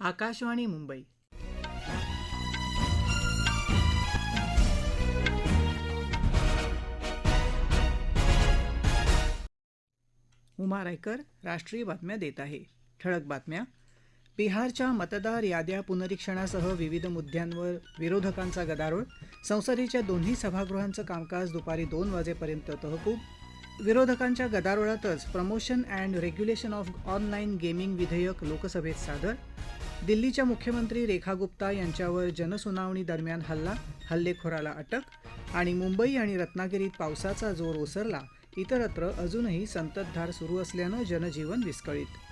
आकाशवाणी मुंबई. उमा रायकर राष्ट्रीय बातम्या देत आहे. ठळक बातम्या. बिहारच्या मतदार याद्या पुनरीक्षणासह विविध मुद्द्यांवर विरोधकांचा गदारोळ. संसदेच्या दोन्ही सभागृहांचं कामकाज दुपारी दोन वाजेपर्यंत तहकूब. विरोधकांच्या गदारोळातच promotion and regulation of online gaming विधेयक लोकसभेत सादर. दिल्लीच्या मुख्यमंत्री रेखा गुप्ता यांच्यावर जनसुनावणी दरम्यान हल्ला हल्लेखोराला अटक आणि मुंबई आणि रत्नागिरीत पावसाचा जोर ओसरला इतरत्र अजूनही संततधार सुरू असल्यानं जनजीवन विस्कळीत.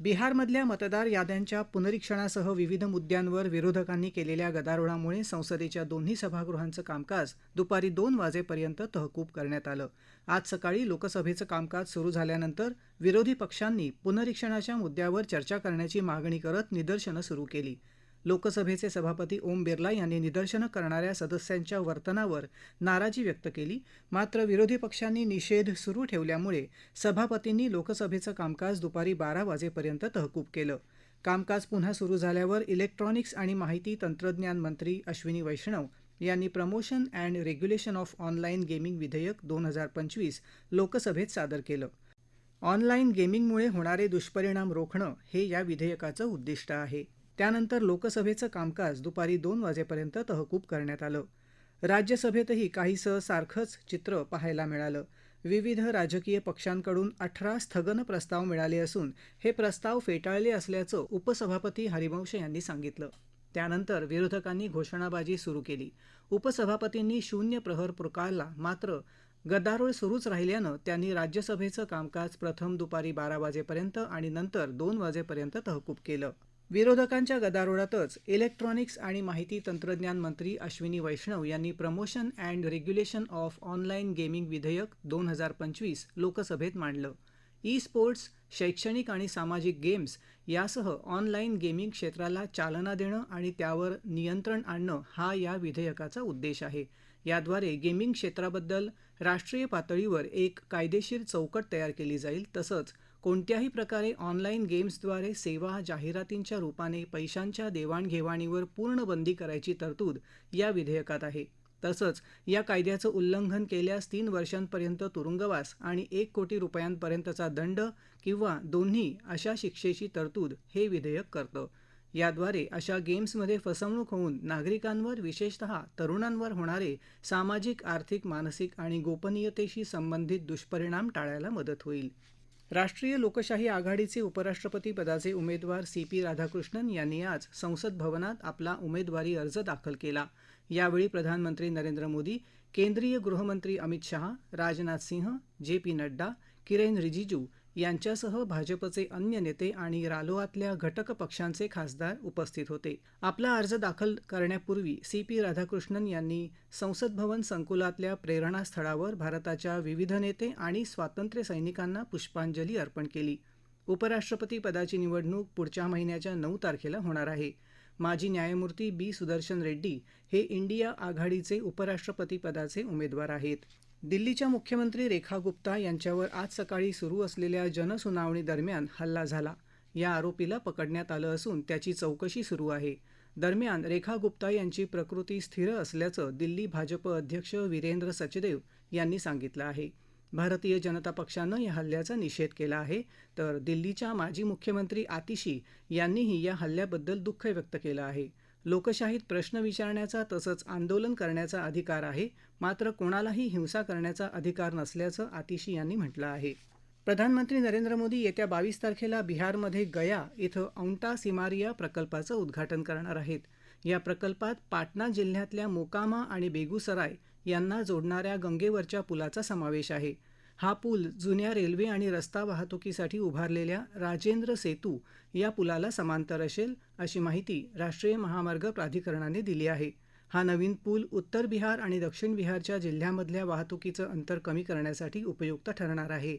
बिहारमधल्या मतदार याद्यांच्या पुनरीक्षणासह विविध मुद्द्यांवर विरोधकांनी केलेल्या गदारोळामुळे संसदेच्या दोन्ही सभागृहांचं कामकाज दुपारी दोन वाजेपर्यंत तहकूब करण्यात आलं. आज सकाळी लोकसभेचं कामकाज सुरू झाल्यानंतर विरोधी पक्षांनी पुनरीक्षणाच्या मुद्द्यावर चर्चा करण्याची मागणी करत निदर्शनं सुरू केली. लोकसभेचे सभापती ओम बिर्ला यांनी निदर्शनं करणाऱ्या सदस्यांच्या वर्तनावर नाराजी व्यक्त केली. मात्र विरोधी पक्षांनी निषेध सुरू ठेवल्यामुळे सभापतींनी लोकसभेचं कामकाज दुपारी बारा वाजेपर्यंत तहकूब केलं. कामकाज पुन्हा सुरू झाल्यावर इलेक्ट्रॉनिक्स आणि माहिती तंत्रज्ञान मंत्री अश्विनी वैष्णव यांनी promotion and regulation of online gaming विधेयक दोन हजार पंचवीस लोकसभेत सादर केलं. ऑनलाईन गेमिंगमुळे होणारे दुष्परिणाम रोखणं हे या विधेयकाचं उद्दिष्ट आहे. त्यानंतर लोकसभेचं कामकाज दुपारी दोन वाजेपर्यंत तहकूब करण्यात आलं. राज्यसभेतही काहीसं सारखंच चित्र पाहायला मिळालं. विविध राजकीय पक्षांकडून अठरा स्थगन प्रस्ताव मिळाले असून हे प्रस्ताव फेटाळले असल्याचं उपसभापती हरिवंश यांनी सांगितलं. त्यानंतर विरोधकांनी घोषणाबाजी सुरू केली. उपसभापतींनी शून्य प्रहर पुकारला मात्र गदारोळ सुरूच राहिल्यानं त्यांनी राज्यसभेचं कामकाज प्रथम दुपारी बारा वाजेपर्यंत आणि नंतर दोन वाजेपर्यंत तहकूब केलं. विरोधकांच्या गदारोळातच इलेक्ट्रॉनिक्स आणि माहिती तंत्रज्ञान मंत्री अश्विनी वैष्णव यांनी promotion and regulation of online gaming विधेयक दोन हजार पंचवीस लोकसभेत मांडलं. ई स्पोर्ट्स शैक्षणिक आणि सामाजिक गेम्स यासह ऑनलाईन गेमिंग क्षेत्राला चालना देणं आणि त्यावर नियंत्रण आणणं हा या विधेयकाचा उद्देश आहे. याद्वारे गेमिंग क्षेत्राबद्दल राष्ट्रीय पातळीवर एक कायदेशीर चौकट तयार केली जाईल तसंच कोणत्याही प्रकारे ऑनलाईन गेम्सद्वारे सेवा जाहिरातींच्या रूपाने पैशांच्या देवाणघेवाणीवर पूर्ण बंदी करायची तरतूद या विधेयकात आहे. तसंच या कायद्याचं उल्लंघन केल्यास तीन वर्षांपर्यंत तुरुंगवास आणि एक कोटी रुपयांपर्यंतचा दंड किंवा दोन्ही अशा शिक्षेची तरतूद हे विधेयक करतं. याद्वारे अशा गेम्समध्ये फसवणूक होऊन नागरिकांवर विशेषतः तरुणांवर होणारे सामाजिक आर्थिक मानसिक आणि गोपनीयतेशी संबंधित दुष्परिणाम टाळायला मदत होईल. राष्ट्रीय लोकशाही आघाडीचे उपराष्ट्रपती पदाचे उमेदवार सी पी राधाकृष्णन यांनी आज संसद भवनात आपला उमेदवारी अर्ज दाखल केला. यावेळी प्रधानमंत्री नरेंद्र मोदी केंद्रीय गृहमंत्री अमित शहा राजनाथ सिंह जे पी नड्डा किरेन रिजिजू यांच्यासह भाजपचे अन्य नेते आणि रालोआतल्या घटक पक्षांचे खासदार उपस्थित होते. आपला अर्ज दाखल करण्यापूर्वी सी पी राधाकृष्णन यांनी संसद भवन संकुलातल्या प्रेरणास्थळावर भारताच्या विविध नेते आणि स्वातंत्र्य सैनिकांना पुष्पांजली अर्पण केली. उपराष्ट्रपती पदाची निवडणूक पुढच्या महिन्याच्या नऊ तारखेला होणार आहे. माजी न्यायमूर्ती बी सुदर्शन रेड्डी हे इंडिया आघाडीचे उपराष्ट्रपती पदाचे उमेदवार आहेत. दिल्लीच्या मुख्यमंत्री रेखा गुप्ता यांच्यावर आज सकाळी सुरू असलेल्या जनसुनावणी दरम्यान हल्ला झाला. या आरोपीला पकडण्यात आलं असून त्याची चौकशी सुरू आहे. दरम्यान रेखा गुप्ता यांची प्रकृती स्थिर असल्याचं दिल्ली भाजप अध्यक्ष वीरेंद्र सचदेव यांनी सांगितलं आहे. भारतीय जनता पक्षानं या हल्ल्याचा निषेध केला आहे. तर दिल्लीच्या माजी मुख्यमंत्री आतिशी यांनीही या हल्ल्याबद्दल दुःख व्यक्त केलं आहे. लोकशाहीत प्रश्न विचारण्याचा तसंच आंदोलन करण्याचा अधिकार आहे मात्र कोणालाही हिंसा करण्याचा अधिकार नसल्याचं आतिशी यांनी म्हटलं आहे. प्रधानमंत्री नरेंद्र मोदी येत्या बावीस तारखेला बिहारमध्ये गया इथं औंटा सिमारिया प्रकल्पाचं उद्घाटन करणार आहेत. या प्रकल्पात पाटणा जिल्ह्यातल्या मोकामा आणि बेगुसराय यांना जोडणाऱ्या गंगेवरच्या पुलाचा समावेश आहे. हा पूल जुन्या रेल्वे आणि रस्ता वाहतुकीसाठी उभारलेल्या राजेंद्र सेतू या पुलाला समांतर असेल अशी माहिती राष्ट्रीय महामार्ग प्राधिकरणाने दिली आहे. हा नवीन पूल उत्तर बिहार आणि दक्षिण बिहारच्या जिल्ह्यामधल्या वाहतुकीचं अंतर कमी करण्यासाठी उपयुक्त ठरणार आहे.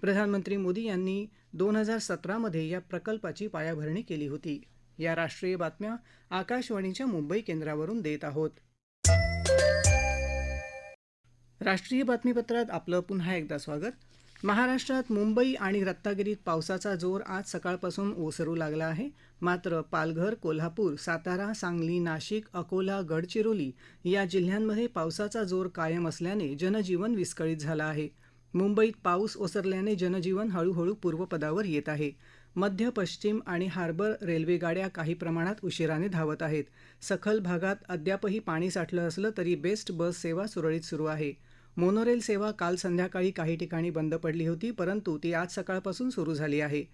प्रधानमंत्री मोदी यांनी दोन हजार सतरामध्ये या प्रकल्पाची पायाभरणी केली होती. या राष्ट्रीय बातम्या आकाशवाणीच्या मुंबई केंद्रावरून देत आहोत. राष्ट्रीय बातमीपत्रात आपलं पुन्हा एकदा स्वागत. महाराष्ट्रात मुंबई आणि रत्नागिरीत पावसाचा जोर आज सकाळपासून ओसरू लागला आहे. मात्र पालघर कोल्हापूर सातारा सांगली नाशिक अकोला गडचिरोली या जिल्ह्यांमध्ये पावसाचा जोर कायम असल्याने जनजीवन विस्कळीत झालं आहे. मुंबईत पाऊस ओसरल्याने जनजीवन हळूहळू पूर्वपदावर येत आहे. मध्य पश्चिम आणि हार्बर रेल्वे गाड्या काही प्रमाणात उशिराने धावत आहेत. सखल भागात अद्यापही पाणी साठलं असलं तरी बेस्ट बस सेवा सुरळीत सुरू आहे. मोनोरेल सेवा काल संध्याकाळी काही ठिकाणी बंद पडली होती परंतु ती आज सकाळपासून सुरू झाली आहे.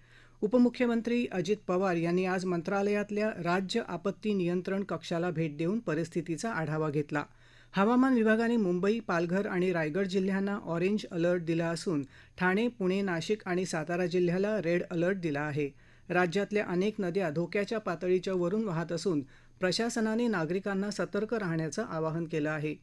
उपमुख्यमंत्री अजित पवार यांनी आज मंत्रालयातल्या राज्य आपत्ती नियंत्रण कक्षाला भेट देऊन परिस्थितीचा आढावा घेतला. हवामान विभागाने मुंबई पालघर आणि रायगड जिल्ह्यांना ऑरेंज अलर्ट दिला असून ठाणे पुणे नाशिक आणि सातारा जिल्ह्याला रेड अलर्ट दिला आहे. राज्यातल्या अनेक नद्या धोक्याच्या पातळीच्या वरून वाहत असून प्रशासनाने नागरिकांना सतर्क राहण्याचं आवाहन केलं आहे.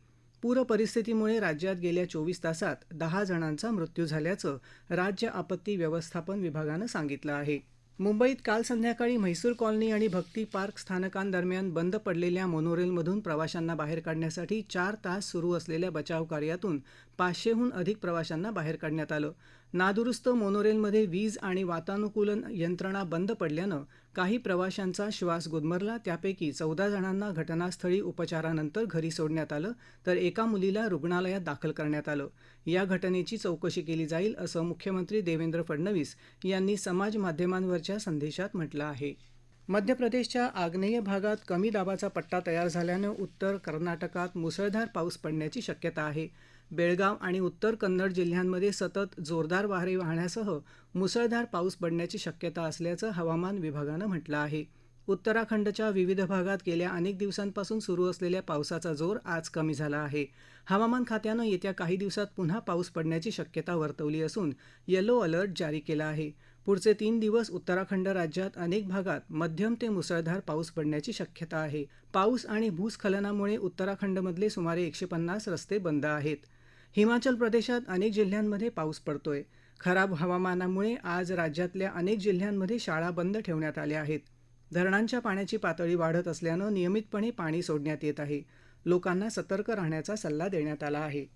पूर परिस्थितीमुळे राज्यात गेल्या चोवीस तासात दहा जणांचा मृत्यू झाल्याचं राज्य आपत्ती व्यवस्थापन विभागानं सांगितलं आहे. मुंबईत काल संध्याकाळी म्हैसूर कॉलनी आणि भक्ती पार्क स्थानकांदरम्यान बंद पडलेल्या मोनोरेलमधून प्रवाशांना बाहेर काढण्यासाठी चार तास सुरू असलेल्या बचाव कार्यातून पाचशेहून अधिक प्रवाशांना बाहेर काढण्यात आलं. नादुरुस्त मोनोरेलमध्ये वीज आणि वातानुकूलन यंत्रणा बंद पडल्यानं काही प्रवाशांचा श्वास गुदमरला. त्यापैकी चौदा जणांना घटनास्थळी उपचारानंतर घरी सोडण्यात आलं. तर एका मुलीला रुग्णालयात दाखल करण्यात आलं. या घटनेची चौकशी केली जाईल असं मुख्यमंत्री देवेंद्र फडणवीस यांनी समाज माध्यमांवरच्या संदेशात म्हटलं आहे. मध्य प्रदेशच्या आग्नेय भागात कमी दाबाचा पट्टा तयार झाल्यानं उत्तर कर्नाटकात मुसळधार पाऊस पडण्याची शक्यता आहे. बेळगाव आणि उत्तर कन्नड जिल्ह्यांमध्ये सतत जोरदार वारे वाहण्यासह मुसळधार पाऊस पडण्याची शक्यता असल्याचं हवामान विभागानं म्हटलं आहे. उत्तराखंडच्या विविध भागात गेल्या अनेक दिवसांपासून सुरू असलेल्या पावसाचा जोर आज कमी झाला आहे. हवामान खात्यानं येत्या काही दिवसात पुन्हा पाऊस पडण्याची शक्यता वर्तवली असून येलो अलर्ट जारी केला आहे. पुढचे तीन दिवस उत्तराखंड राज्यात अनेक भागात मध्यम ते मुसळधार पाऊस पडण्याची शक्यता आहे. पाऊस आणि भूस्खलनामुळे उत्तराखंडमधले सुमारे एकशे पन्नास रस्ते बंद आहेत. हिमाचल प्रदेशात अनेक जिल्ह्यांमध्ये पाऊस पडतोय. खराब हवामानामुळे आज राज्यातल्या अनेक जिल्ह्यांमध्ये शाळा बंद ठेवण्यात आल्या आहेत. धरणांच्या पाण्याची पातळी वाढत असल्यानं नियमितपणे पाणी सोडण्यात येत आहे. लोकांना सतर्क राहण्याचा सल्ला देण्यात आला आहे.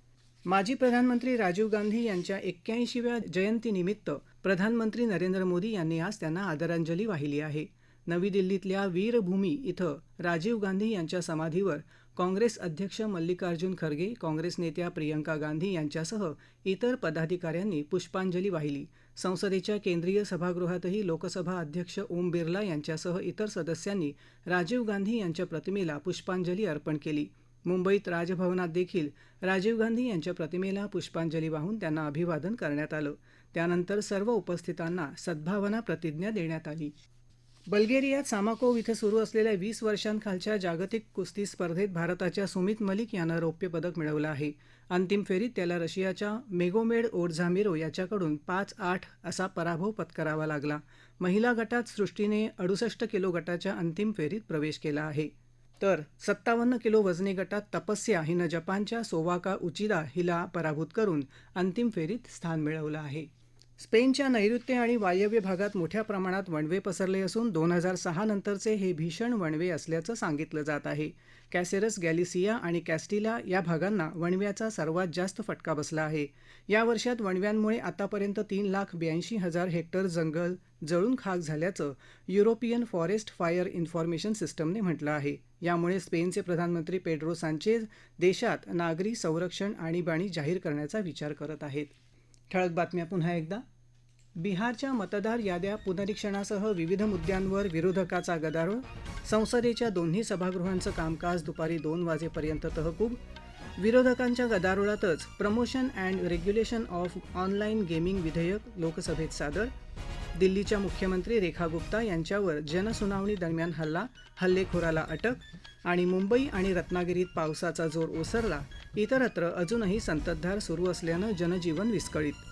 माजी प्रधानमंत्री राजीव गांधी यांच्या एक्क्याऐंशीव्या जयंतीनिमित्त प्रधानमंत्री नरेंद्र मोदी यांनी आज त्यांना आदरांजली वाहिली आहे. नवी दिल्लीतल्या वीरभूमी इथं राजीव गांधी यांच्या समाधीवर काँग्रेस अध्यक्ष मल्लिकार्जुन खरगे काँग्रेस नेत्या प्रियंका गांधी यांच्यासह इतर पदाधिकाऱ्यांनी पुष्पांजली वाहिली. संसदेच्या केंद्रीय सभागृहातही लोकसभा अध्यक्ष ओम बिर्ला यांच्यासह इतर सदस्यांनी राजीव गांधी यांच्या प्रतिमेला पुष्पांजली अर्पण केली. मुंबईत राजभवनात देखील राजीव गांधी यांच्या प्रतिमेला पुष्पांजली वाहून त्यांना अभिवादन करण्यात आलं. त्यानंतर सर्व उपस्थितांना सद्भावना प्रतिज्ञा देण्यात आली. बल्गेरियात सामाकोव इथं सुरू असलेल्या वीस वर्षांखालच्या जागतिक कुस्ती स्पर्धेत भारताच्या सुमित मलिक यानं रौप्य पदक मिळवलं आहे. अंतिम फेरीत त्याला रशियाच्या मेगोमेड ओडझामिरो याच्याकडून पाच आठ असा पराभव पत्करावा लागला. महिला गटात सृष्टीने अडुसष्ट किलो गटाच्या अंतिम फेरीत प्रवेश केला आहे. तर सत्तावन्न किलो वजनी गटात तपस्या हिनं जपानच्या सोवाका उचिदा हिला पराभूत करून अंतिम फेरीत स्थान मिळवलं आहे. स्पेनच्या नैऋत्य आणि वायव्य भागात मोठ्या प्रमाणात वणवे पसरले असून दोन हजार सहा नंतरचे हे भीषण वणवे असल्याचं सांगितलं जात आहे. कॅसेरस गॅलिसिया आणि कॅस्टिला या भागांना वणव्याचा सर्वात जास्त फटका बसला आहे. या वर्षात वणव्यांमुळे आतापर्यंत तीन लाख ब्याऐंशी हजार हेक्टर जंगल जळून खाक झाल्याचं युरोपियन फॉरेस्ट फायर इन्फॉर्मेशन सिस्टमने म्हटलं आहे. यामुळे स्पेनचे प्रधानमंत्री पेड्रो सांचेज देशात नागरी संरक्षण आणीबाणी जाहीर करण्याचा विचार करत आहेत. ठळक बातम्या पुन्हा एकदा. बिहारच्या मतदार याद्या पुनरीक्षणासह विविध मुद्द्यांवर विरोधकाचा गदारोळ. संसदेच्या दोन्ही सभागृहांचं कामकाज दुपारी दोन वाजेपर्यंत तहकूब. विरोधकांच्या गदारोळातच promotion and regulation of online gaming विधेयक लोकसभेत सादर. दिल्लीच्या मुख्यमंत्री रेखा गुप्ता यांच्यावर जनसुनावणी दरम्यान हल्ला हल्लेखोराला अटक आणि मुंबई आणि रत्नागिरीत पावसाचा जोर ओसरला. इतरत्र अजूनही संततधार सुरू असल्यानं जनजीवन विस्कळीत.